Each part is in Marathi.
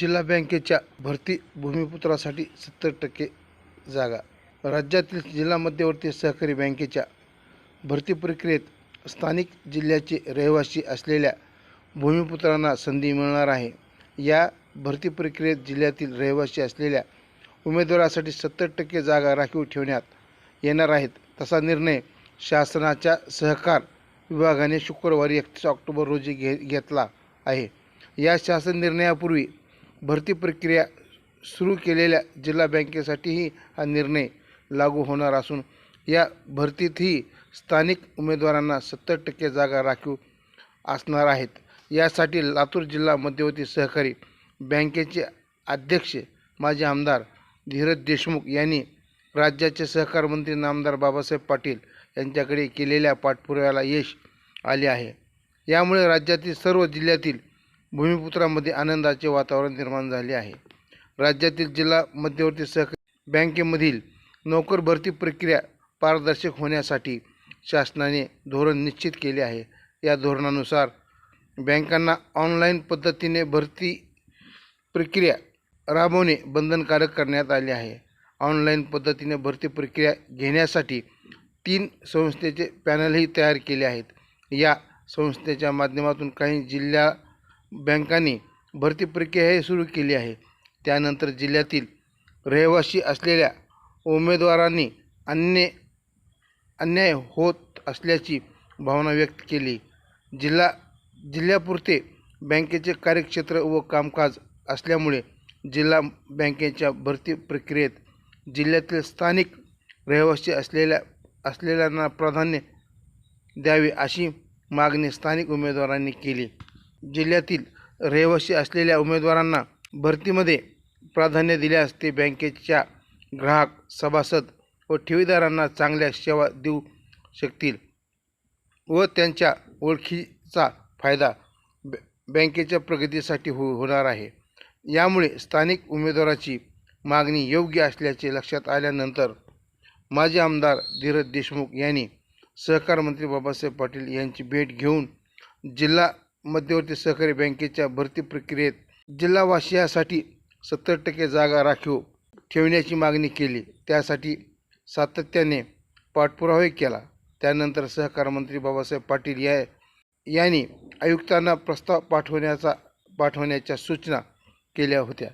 जिल्हा बँकेच्या भरती भूमिपुत्रासाठी सत्तर टक्के जागा. राज्यातील जिल्हा मध्यवर्ती सहकारी बँकेच्या भरती प्रक्रियेत स्थानिक जिल्ह्याचे रहिवासी असलेल्या भूमिपुत्रांना संधी मिळणार आहे. या भरती प्रक्रियेत जिल्ह्यातील रहिवासी असलेल्या उमेदवारासाठी सत्तर टक्के जागा राखीव ठेवण्यात येणार आहेत. तसा निर्णय शासनाच्या सहकार विभागाने शुक्रवारी एकतीस ऑक्टोबर रोजी घे घेतला आहे. या शासन निर्णयापूर्वी भरती प्रक्रिया सुरू केलेल्या जिल्हा बँकेसाठीही हा निर्णय लागू होणार असून या भरतीतही स्थानिक उमेदवारांना सत्तर टक्के जागा राखीव असणार आहेत. यासाठी लातूर जिल्हा मध्यवर्ती सहकारी बँकेचे अध्यक्ष माजी आमदार धीरज देशमुख यांनी राज्याचे सहकार मंत्री नामदार बाबासाहेब पाटील यांच्याकडे केलेल्या पाठपुराव्याला यश आले आहे. यामुळे राज्यातील सर्व जिल्ह्यातील भूमिपुत्रामध्ये आनंदाचे वातावरण निर्माण झाले आहे. राज्यातील जिल्हा मध्यवर्ती सहकारी बँकेमधील नोकर भरती प्रक्रिया पारदर्शक होण्यासाठी शासनाने धोरण निश्चित केले आहे. या धोरणानुसार बँकांना ऑनलाईन पद्धतीने भरती प्रक्रिया राबवणे बंधनकारक करण्यात आले आहे. ऑनलाईन पद्धतीने भरती प्रक्रिया घेण्यासाठी तीन संस्थेचे पॅनलही तयार केले आहेत. या संस्थेच्या माध्यमातून काही जिल्हा बँकांनी भरती प्रक्रियाही सुरू केली आहे. त्यानंतर जिल्ह्यातील रहिवासी असलेल्या उमेदवारांनी अन्य अन्याय होत असल्याची भावना व्यक्त केली. जिल्हा जिल्ह्यापुरते बँकेचे कार्यक्षेत्र व कामकाज असल्यामुळे जिल्हा बँकेच्या भरती प्रक्रियेत जिल्ह्यातील स्थानिक रहिवासी असलेल्या असलेल्यांना प्राधान्य द्यावे अशी मागणी स्थानिक उमेदवारांनी केली. जिल्ह्यातील रहिवासी असलेल्या उमेदवारांना भरतीमध्ये प्राधान्य दिल्यास ते बँकेच्या ग्राहक सभासद व ठेवीदारांना चांगल्या सेवा देऊ शकतील व त्यांच्या ओळखीचा फायदा बँकेच्या प्रगतीसाठी हो होणार आहे. यामुळे स्थानिक उमेदवाराची मागणी योग्य असल्याचे लक्षात आल्यानंतर माजी आमदार धीरज देशमुख यांनी सहकार मंत्री बाबासाहेब पाटील यांची भेट घेऊन जिल्हा मध्यवर्ती सहकारी बँकेच्या भरती प्रक्रियेत जिल्हावासियासाठी सत्तर टक्के जागा राखीव ठेवण्याची मागणी केली. त्यासाठी सातत्याने पाठपुरावाही केला. त्यानंतर सहकार मंत्री बाबासाहेब पाटील या यांनी आयुक्तांना प्रस्ताव पाठवण्याचा पाठवण्याच्या सूचना केल्या होत्या.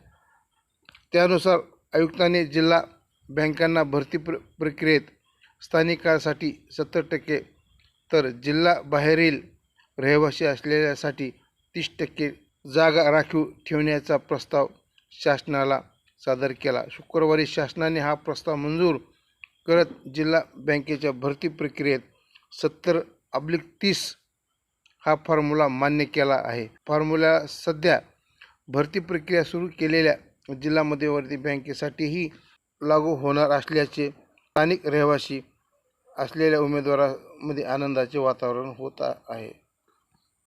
त्यानुसार आयुक्तांनी जिल्हा बँकांना भरती प्र प्रक्रियेत स्थानिकासाठी सत्तर टक्के तर जिल्हा बाहेरील रहिवासी असलेल्यासाठी तीस टक्के जागा राखीव ठेवण्याचा प्रस्ताव शासनाला सादर केला. शुक्रवारी शासनाने हा प्रस्ताव मंजूर करत जिल्हा बँकेच्या भरती प्रक्रियेत सत्तर अब्लिक तीस हा फॉर्म्युला मान्य केला आहे. फॉर्म्युला सध्या भरती प्रक्रिया सुरू केलेल्या जिल्हा मध्यवर्ती बँकेसाठीही लागू होणार असल्याचे स्थानिक रहिवासी असलेल्या उमेदवारामध्ये आनंदाचे वातावरण होत आहे.